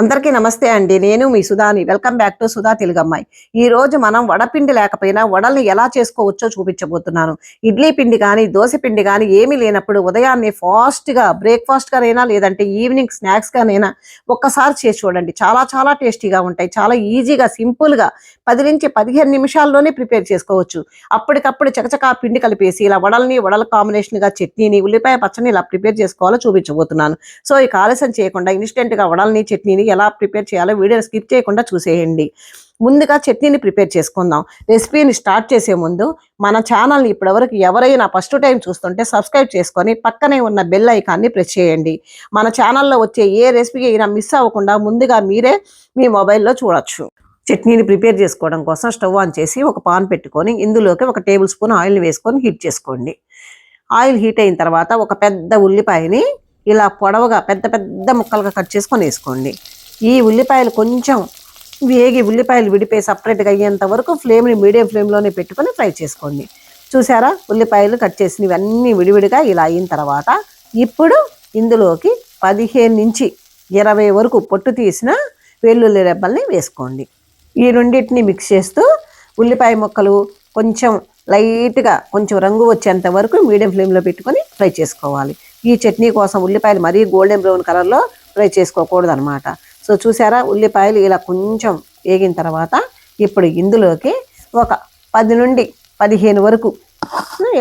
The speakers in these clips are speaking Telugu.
అందరికీ నమస్తే అండి. నేను మీ సుధాని. వెల్కమ్ బ్యాక్ టు సుధా తెలుగమ్మాయి. ఈ రోజు మనం వడపిండి లేకపోయినా వడల్ని ఎలా చేసుకోవచ్చో చూపించబోతున్నాను. ఇడ్లీ పిండి కానీ దోశ పిండి కానీ ఏమీ లేనప్పుడు ఉదయాన్నే ఫాస్ట్గా లేదంటే ఈవినింగ్ స్నాక్స్ గానైనా ఒక్కసారి చేసి చూడండి. చాలా చాలా టేస్టీగా ఉంటాయి. చాలా ఈజీగా సింపుల్గా పది నుంచి పదిహేను నిమిషాల్లోనే ప్రిపేర్ చేసుకోవచ్చు. అప్పటికప్పుడు చకచకా పిండి కలిపేసి ఇలా వడల్ని వడల కాంబినేషన్గా చట్నీని ఉల్లిపాయ పచ్చని ఇలా ప్రిపేర్ చేసుకోవాలో చూపించబోతున్నాను. సో ఈ ఆలస్యం చేయకుండా ఇన్స్టెంట్గా వడల్ని చట్నీని ఎలా ప్రిపేర్ చేయాలో వీడియో స్కిప్ చేయకుండా చూసేయండి. ముందుగా చట్నీని ప్రిపేర్ చేసుకుందాం. రెసిపీని స్టార్ట్ చేసే ముందు మన ఛానల్ని ఇప్పటివరకు ఎవరైనా ఫస్ట్ టైం చూస్తుంటే సబ్స్క్రైబ్ చేసుకొని పక్కనే ఉన్న బెల్ ఐకాన్ని ప్రెస్ చేయండి. మన ఛానల్లో వచ్చే ఏ రెసిపీ అయినా మిస్ అవ్వకుండా ముందుగా మీరే మీ మొబైల్లో చూడొచ్చు. చట్నీని ప్రిపేర్ చేసుకోవడం కోసం స్టవ్ ఆన్ చేసి ఒక పాన్ పెట్టుకొని ఇందులోకి ఒక టేబుల్ స్పూన్ ఆయిల్ని వేసుకొని హీట్ చేసుకోండి. ఆయిల్ హీట్ అయిన తర్వాత ఒక పెద్ద ఉల్లిపాయని ఇలా పొడవుగా పెద్ద పెద్ద ముక్కలుగా కట్ చేసుకొని వేసుకోండి. ఈ ఉల్లిపాయలు కొంచెం వేగి ఉల్లిపాయలు విడిపోయి సపరేట్గా అయ్యేంత వరకు ఫ్లేమ్ని మీడియం ఫ్లేమ్లోనే పెట్టుకొని ఫ్రై చేసుకోండి. చూసారా? ఉల్లిపాయలు కట్ చేసినవి అన్నీ విడివిడిగా ఇలా అయిన తర్వాత ఇప్పుడు ఇందులోకి పదిహేను నుంచి ఇరవై వరకు పొట్టు తీసిన వెల్లుల్లి రెబ్బల్ని వేసుకోండి. ఈ రెండింటిని మిక్స్ చేస్తూ ఉల్లిపాయ ముక్కలు కొంచెం లైట్గా కొంచెం రంగు వచ్చేంత వరకు మీడియం ఫ్లేమ్లో పెట్టుకొని ఫ్రై చేసుకోవాలి. ఈ చట్నీ కోసం ఉల్లిపాయలు మరీ గోల్డెన్ బ్రౌన్ కలర్లో ఫ్రై చేసుకోకూడదు అనమాట సో చూసారా? ఉల్లిపాయలు ఇలా కొంచెం వేగిన తర్వాత ఇప్పుడు ఇందులోకి ఒక పది నుండి పదిహేను వరకు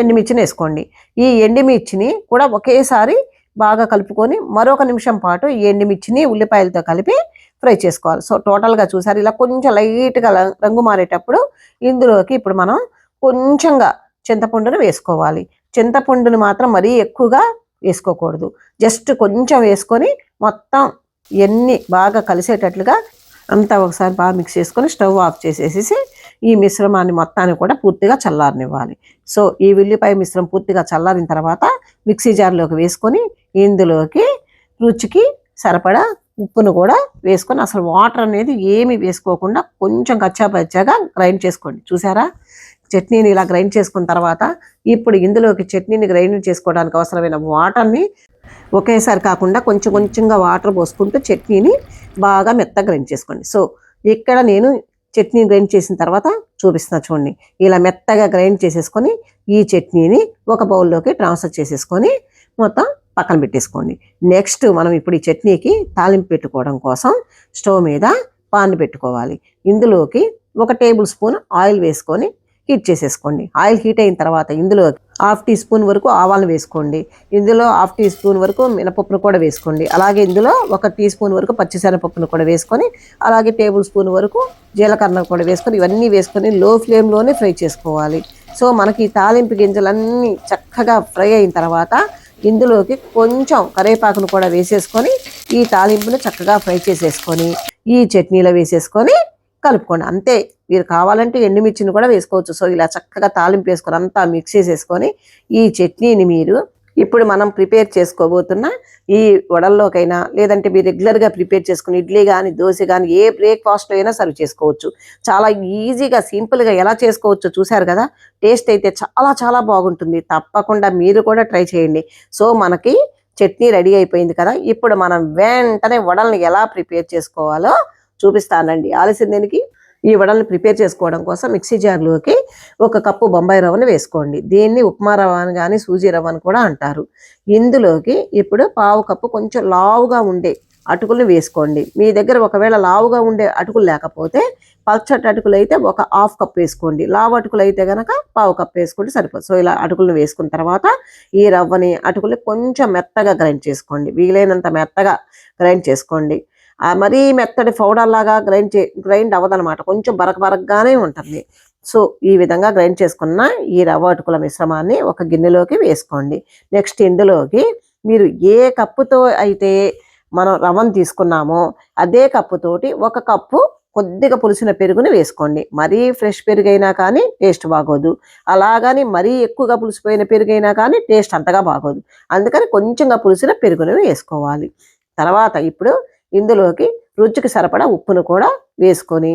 ఎండుమిర్చిని వేసుకోండి. ఈ ఎండుమిర్చిని కూడా ఒకేసారి బాగా కలుపుకొని మరొక నిమిషం పాటు ఈ ఎండుమిర్చిని ఉల్లిపాయలతో కలిపి ఫ్రై చేసుకోవాలి. సో టోటల్గా చూసారు? ఇలా కొంచెం లైట్గా రంగు మారేటప్పుడు ఇందులోకి ఇప్పుడు మనం కొంచెంగా చింతపండును వేసుకోవాలి. చింతపండును మాత్రం మరీ ఎక్కువగా వేసుకోకూడదు. జస్ట్ కొంచెం వేసుకొని మొత్తం ఎన్ని బాగా కలిసేటట్లుగా అంతా ఒకసారి బాగా మిక్స్ చేసుకొని స్టవ్ ఆఫ్ చేసేసి ఈ మిశ్రమాన్ని మొత్తాన్ని కూడా పూర్తిగా చల్లారనివ్వాలి. సో ఈ ఉల్లిపాయ మిశ్రమం పూర్తిగా చల్లారిన తర్వాత మిక్సీ జార్లోకి వేసుకొని ఇందులోకి రుచికి సరిపడా ఉప్పును కూడా వేసుకొని అసలు వాటర్ అనేది ఏమి వేసుకోకుండా కొంచెం కచ్చాపచ్చాగా గ్రైండ్ చేసుకోండి. చూసారా? చట్నీని ఇలా గ్రైండ్ చేసుకున్న తర్వాత ఇప్పుడు ఇందులోకి చట్నీని గ్రైండ్ చేసుకోవడానికి అవసరమైన వాటర్ని ఒకేసారి కాకుండా కొంచెం కొంచెంగా వాటర్ పోసుకుంటూ చట్నీని బాగా మెత్తగా గ్రైండ్ చేసుకోండి. సో ఇక్కడ నేను చట్నీ గ్రైండ్ చేసిన తర్వాత చూపిస్తున్నా చూడండి. ఇలా మెత్తగా గ్రైండ్ చేసేసుకొని ఈ చట్నీని ఒక బౌల్లోకి ట్రాన్స్ఫర్ చేసేసుకొని మొత్తం పక్కన పెట్టేసుకోండి. నెక్స్ట్ మనం ఇప్పుడు ఈ చట్నీకి తాలింపు పెట్టుకోవడం కోసం స్టవ్ మీద పాన్ పెట్టుకోవాలి. ఇందులోకి ఒక టేబుల్ స్పూన్ ఆయిల్ వేసుకొని హీట్ చేసేసుకోండి. ఆయిల్ హీట్ అయిన తర్వాత ఇందులో హాఫ్ టీ స్పూన్ వరకు ఆవాలను వేసుకోండి. ఇందులో హాఫ్ టీ స్పూన్ వరకు మినపప్పును కూడా వేసుకోండి. అలాగే ఇందులో ఒక టీ స్పూన్ వరకు పచ్చిశనగపప్పును కూడా వేసుకొని అలాగే టేబుల్ స్పూన్ వరకు జీలకర్ర కూడా వేసుకొని ఇవన్నీ వేసుకొని లో ఫ్లేమ్లోనే ఫ్రై చేసుకోవాలి. సో మనకి ఈ తాలింపు గింజలన్నీ చక్కగా ఫ్రై అయిన తర్వాత ఇందులోకి కొంచెం కరివేపాకును కూడా వేసేసుకొని ఈ తాలింపును చక్కగా ఫ్రై చేసేసుకొని ఈ చట్నీలో వేసేసుకొని కలుపుకోండి. అంతే. మీరు కావాలంటే ఎండుమిర్చిని కూడా వేసుకోవచ్చు. సో ఇలా చక్కగా తాలింపు వేసుకొని అంతా మిక్స్ చేసేసుకొని ఈ చట్నీని మీరు ఇప్పుడు మనం ప్రిపేర్ చేసుకోబోతున్న ఈ వడల్లోకైనా లేదంటే మీరు రెగ్యులర్గా ప్రిపేర్ చేసుకుని ఇడ్లీ కానీ దోశ కానీ ఏ బ్రేక్ఫాస్ట్లో అయినా సర్వ్ చేసుకోవచ్చు. చాలా ఈజీగా సింపుల్గా ఎలా చేసుకోవచ్చో చూశారు కదా? టేస్ట్ అయితే చాలా చాలా బాగుంటుంది. తప్పకుండా మీరు కూడా ట్రై చేయండి. సో మనకి చట్నీ రెడీ అయిపోయింది కదా? ఇప్పుడు మనం వెంటనే వడల్ని ఎలా ప్రిపేర్ చేసుకోవాలో చూపిస్తానండి. ఆలస్యం దేనికి? ఈ వడల్ని ప్రిపేర్ చేసుకోవడం కోసం మిక్సీ జార్లోకి ఒక కప్పు బొంబాయి రవ్వను వేసుకోండి. దీన్ని ఉప్మా రవ్వ అని కానీ సూజీ రవ్వ అని కూడా అంటారు. ఇందులోకి ఇప్పుడు పావు కప్పు కొంచెం లావుగా ఉండే అటుకులు వేసుకోండి. మీ దగ్గర ఒకవేళ లావుగా ఉండే అటుకులు లేకపోతే పల్చటి అటుకులు అయితే ఒక హాఫ్ కప్ వేసుకోండి. లావు అటుకులు అయితే కనుక పావు కప్ వేసుకోండి సరిపోదు. సో ఇలా అటుకులను వేసుకున్న తర్వాత ఈ రవ్వని అటుకులు కొంచెం మెత్తగా గ్రైండ్ చేసుకోండి. వీలైనంత మెత్తగా గ్రైండ్ చేసుకోండి. మరీ మెత్తడి పౌడర్ లాగా గ్రైండ్ చే గ్రైండ్ అవ్వదనమాట కొంచెం బరక బరకగానే ఉంటుంది. సో ఈ విధంగా గ్రైండ్ చేసుకున్న ఈ రవ్వ అటుకుల మిశ్రమాన్ని ఒక గిన్నెలోకి వేసుకోండి. నెక్స్ట్ ఇందులోకి మీరు ఏ కప్పుతో అయితే మనం రవ్వను తీసుకున్నామో అదే కప్పుతోటి ఒక కప్పు కొద్దిగా పులిసిన పెరుగుని వేసుకోండి. మరీ ఫ్రెష్ పెరుగైనా కానీ టేస్ట్ బాగోదు. అలాగని మరీ ఎక్కువగా పులిసిపోయిన పెరుగైనా కానీ టేస్ట్ అంతగా బాగోదు. అందుకని కొంచెంగా పులిసిన పెరుగుని వేసుకోవాలి. తర్వాత ఇప్పుడు ఇందులోకి రుచికి సరిపడా ఉప్పును కూడా వేసుకొని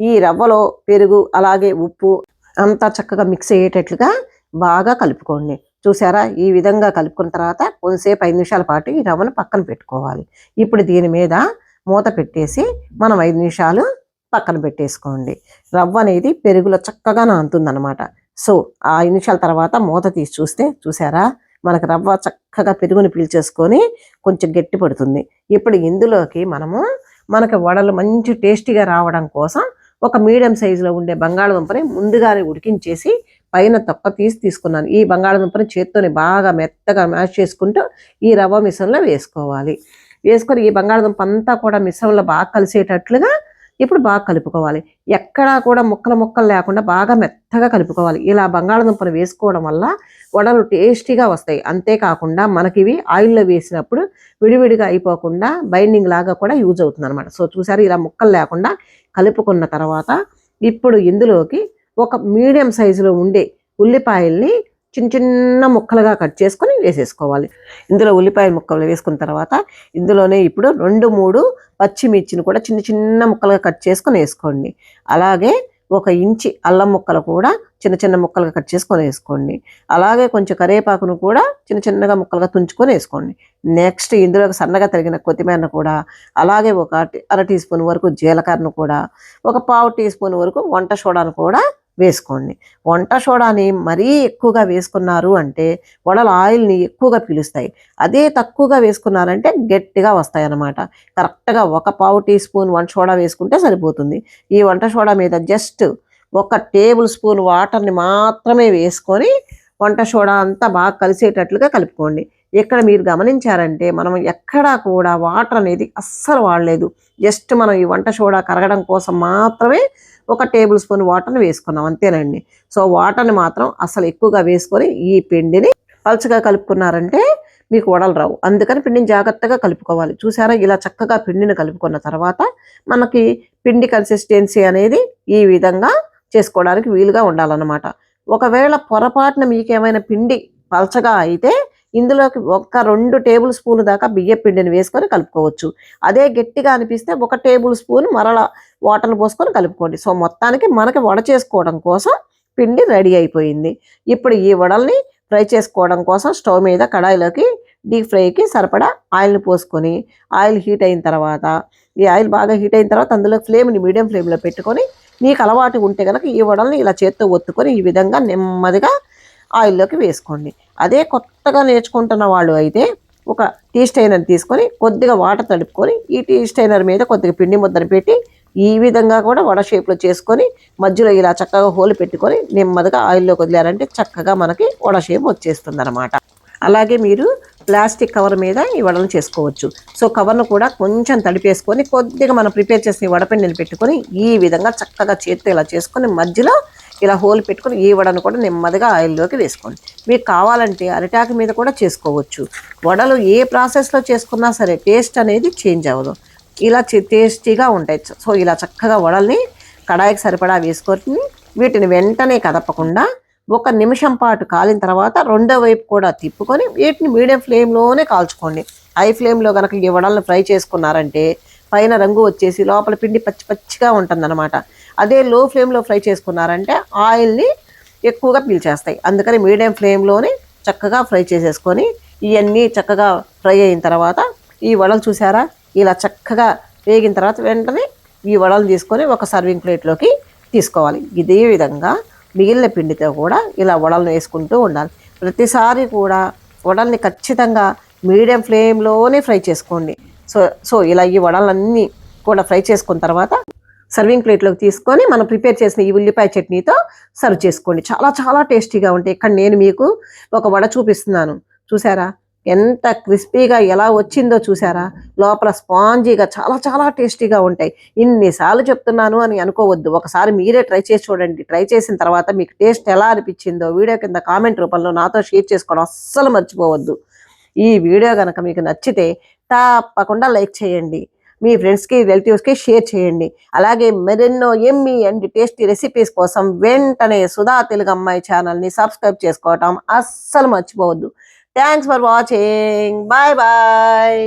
ఈ రవ్వలో పెరుగు అలాగే ఉప్పు అంతా చక్కగా మిక్స్ అయ్యేటట్లుగా బాగా కలుపుకోండి. చూసారా? ఈ విధంగా కలుపుకున్న తర్వాత కొంతసేపు ఐదు నిమిషాల పాటు ఈ రవ్వను పక్కన పెట్టుకోవాలి. ఇప్పుడు దీని మీద మూత పెట్టేసి మనం ఐదు నిమిషాలు పక్కన పెట్టేసుకోండి. రవ్వ అనేది పెరుగులో చక్కగా నానుతుందన్నమాట సో ఆ ఐదు నిమిషాల తర్వాత మూత తీసి చూస్తే చూసారా? మనకు రవ్వ చక్కగా పెరుగుని పీల్చేసుకొని కొంచెం గట్టి పడుతుంది. ఇప్పుడు ఇందులోకి మనము మనకి వడలు మంచి టేస్టీగా రావడం కోసం ఒక మీడియం సైజులో ఉండే బంగాళదుంపని ముందుగానే ఉడికించేసి పైన తొక్క తీసి తీసుకున్నాను. ఈ బంగాళదుంపని చేత్తోని బాగా మెత్తగా మ్యాష్ చేసుకుంటూ ఈ రవ్వ మిశ్రమంలో వేసుకోవాలి. వేసుకొని ఈ బంగాళదుంప అంతా కూడా మిశ్రమంలో బాగా కలిసేటట్లుగా ఇప్పుడు బాగా కలుపుకోవాలి. ఎక్కడా కూడా ముక్కలు ముక్కలు లేకుండా బాగా మెత్తగా కలుపుకోవాలి. ఇలా బంగాళదుంపలు వేసుకోవడం వల్ల వడలు టేస్టీగా వస్తాయి. అంతేకాకుండా మనకి ఇవి ఆయిల్లో వేసినప్పుడు విడివిడిగా అయిపోకుండా బైండింగ్ లాగా కూడా యూజ్ అవుతుంది అనమాట సో చూసారు ఇలా ముక్కలు లేకుండా కలుపుకున్న తర్వాత ఇప్పుడు ఇందులోకి ఒక మీడియం సైజులో ఉండే ఉల్లిపాయల్ని చిన్న చిన్న ముక్కలుగా కట్ చేసుకొని వేసేసుకోవాలి. ఇందులో ఉల్లిపాయ ముక్కలు వేసుకున్న తర్వాత ఇందులోనే ఇప్పుడు రెండు మూడు పచ్చిమిర్చిని కూడా చిన్న చిన్న ముక్కలుగా కట్ చేసుకొని వేసుకోండి. అలాగే ఒక ఇంచి అల్లం ముక్కలు కూడా చిన్న చిన్న ముక్కలుగా కట్ చేసుకొని వేసుకోండి. అలాగే కొంచెం కరివేపాకును కూడా చిన్న చిన్నగా ముక్కలుగా తుంచుకొని వేసుకోండి. నెక్స్ట్ ఇందులో సన్నగా తరిగిన కొత్తిమీరను కూడా అలాగే ఒక అర టీ స్పూన్ వరకు జీలకర్రను కూడా ఒక పావు టీ స్పూన్ వరకు వంట సోడాను కూడా వేసుకోండి. వంట సోడాని మరీ ఎక్కువగా వేసుకున్నారు అంటే వడల ఆయిల్ని ఎక్కువగా పీలుస్తాయి. అదే తక్కువగా వేసుకున్నారంటే గట్టిగా వస్తాయి అన్నమాట కరెక్ట్గా ఒక పావు టీ స్పూన్ వంట సోడా వేసుకుంటే సరిపోతుంది. ఈ వంట సోడా మీద జస్ట్ ఒక టేబుల్ స్పూన్ వాటర్ని మాత్రమే వేసుకొని వంట సోడా అంతా బాగా కలిసేటట్లుగా కలుపుకోండి. ఇక్కడ మీరు గమనించారంటే మనం ఎక్కడా కూడా వాటర్ అనేది అస్సలు వాడలేదు. జస్ట్ మనం ఈ వంట సోడా కరగడం కోసం మాత్రమే ఒక టేబుల్ స్పూన్ వాటర్ని వేసుకున్నాం అంతేనండి. సో వాటర్ని మాత్రం అసలు ఎక్కువగా వేసుకొని ఈ పిండిని పలుచగా కలుపుకున్నారంటే మీకు వడలు రావు. అందుకని పిండిని జాగ్రత్తగా కలుపుకోవాలి. చూసారా? ఇలా చక్కగా పిండిని కలుపుకున్న తర్వాత మనకి పిండి కన్సిస్టెన్సీ అనేది ఈ విధంగా చేసుకోవడానికి వీలుగా ఉండాలన్నమాట. ఒకవేళ పొరపాటున మీకేమైనా పిండి పలచగా అయితే ఇందులోకి ఒక రెండు టేబుల్ స్పూన్ దాకా బియ్య పిండిని వేసుకొని కలుపుకోవచ్చు. అదే గట్టిగా అనిపిస్తే ఒక టేబుల్ స్పూన్ మరల వాటర్ పోసుకొని కలుపుకోండి. సో మొత్తానికి మనకి వడ చేసుకోవడం కోసం పిండి రెడీ అయిపోయింది. ఇప్పుడు ఈ వడల్ని ఫ్రై చేసుకోవడం కోసం స్టవ్ మీద కడాయిలోకి డీప్ ఫ్రైకి సరిపడా ఆయిల్ని పోసుకొని ఆయిల్ హీట్ అయిన తర్వాత ఈ ఆయిల్ బాగా హీట్ అయిన తర్వాత అందులో ఫ్లేమ్ని మీడియం ఫ్లేమ్లో పెట్టుకొని నీకు అలవాటు ఉంటే కనుక ఈ వడల్ని ఇలా చేత్తో ఒత్తుకొని ఈ విధంగా నెమ్మదిగా ఆయిల్లోకి వేసుకోండి. అదే కొత్తగా నేర్చుకుంటున్న వాళ్ళు అయితే ఒక టీ స్టైనర్ తీసుకొని కొద్దిగా వాటర్ తడుపుకొని ఈ టీ స్టైనర్ మీద కొద్దిగా పిండి ముద్దను పెట్టి ఈ విధంగా కూడా వడ షేప్లో చేసుకొని మధ్యలో ఇలా చక్కగా హోల్ పెట్టుకొని నెమ్మదిగా ఆయిల్లో వదిలారంటే చక్కగా మనకి వడ షేప్ వచ్చేస్తుంది అనమాట అలాగే మీరు ప్లాస్టిక్ కవర్ మీద ఈ వడలు చేసుకోవచ్చు. సో కవర్ను కూడా కొంచెం తడిపేసుకొని కొద్దిగా మనం ప్రిపేర్ చేసిన వడపిండిని పెట్టుకొని ఈ విధంగా చక్కగా చేతితో ఇలా చేసుకొని మధ్యలో ఇలా హోల్ పెట్టుకుని ఈ వడను కూడా నెమ్మదిగా ఆయిల్లోకి వేసుకోండి. మీకు కావాలంటే అరిటాకు మీద కూడా చేసుకోవచ్చు. వడలు ఏ ప్రాసెస్లో చేసుకున్నా సరే టేస్ట్ అనేది చేంజ్ అవ్వదు. ఇలా టేస్టీగా ఉంటాయి. సో ఇలా చక్కగా వడల్ని కడాయికి సరిపడా వేసుకొని వీటిని వెంటనే కదపకుండా ఒక నిమిషం పాటు కాలిన తర్వాత రెండో వైపు కూడా తిప్పుకొని వీటిని మీడియం ఫ్లేమ్లోనే కాల్చుకోండి. హై ఫ్లేమ్లో కనుక ఈ వడలను ఫ్రై చేసుకున్నారంటే పైన రంగు వచ్చేసి లోపల పిండి పచ్చి పచ్చిగా ఉంటుందన్నమాట. అదే లో ఫ్లేమ్లో ఫ్రై చేసుకున్నారంటే ఆయిల్ని ఎక్కువగా పీల్చేస్తాయి అందుకని మీడియం ఫ్లేమ్లోనే చక్కగా ఫ్రై చేసేసుకొని ఇవన్నీ చక్కగా ఫ్రై అయిన తర్వాత ఈ వడలు చూసారా? ఇలా చక్కగా వేగిన తర్వాత వెంటనే ఈ వడలు తీసుకొని ఒక సర్వింగ్ ప్లేట్లోకి తీసుకోవాలి. ఇదే విధంగా మిగిలిన పిండితో కూడా ఇలా వడలను వేసుకుంటూ ఉండాలి. ప్రతిసారి కూడా వడల్ని ఖచ్చితంగా మీడియం ఫ్లేమ్లోనే ఫ్రై చేసుకోండి. సో సో ఇలా ఈ వడలన్నీ కూడా ఫ్రై చేసుకున్న తర్వాత సర్వింగ్ ప్లేట్లోకి తీసుకొని మనం ప్రిపేర్ చేసిన ఈ ఉల్లిపాయ చట్నీతో సర్వ్ చేసుకోండి. చాలా చాలా టేస్టీగా ఉంటాయి. ఇక్కడ నేను మీకు ఒక వడ చూపిస్తున్నాను. చూసారా? ఎంత క్రిస్పీగా ఎలా వచ్చిందో చూసారా? లోపల స్పాంజీగా చాలా చాలా టేస్టీగా ఉంటాయి. ఇన్నిసార్లు చెప్తున్నాను అని అనుకోవద్దు. ఒకసారి మీరే ట్రై చేసి చూడండి. ట్రై చేసిన తర్వాత మీకు టేస్ట్ ఎలా అనిపించిందో వీడియో కింద కామెంట్ రూపంలో నాతో షేర్ చేసుకోవడం అస్సలు మర్చిపోవద్దు. ఈ వీడియో కనుక మీకు నచ్చితే తప్పకుండా లైక్ చేయండి. మీ ఫ్రెండ్స్కి రిలేటివ్స్కి షేర్ చేయండి. అలాగే మరెన్నో ఎమ్మి అండ్ టేస్టీ రెసిపీస్ కోసం వెంటనే సుధా తెలుగు అమ్మాయి ఛానల్ని సబ్స్క్రైబ్ చేసుకోవటం అస్సలు మర్చిపోవద్దు. Thanks for watching bye bye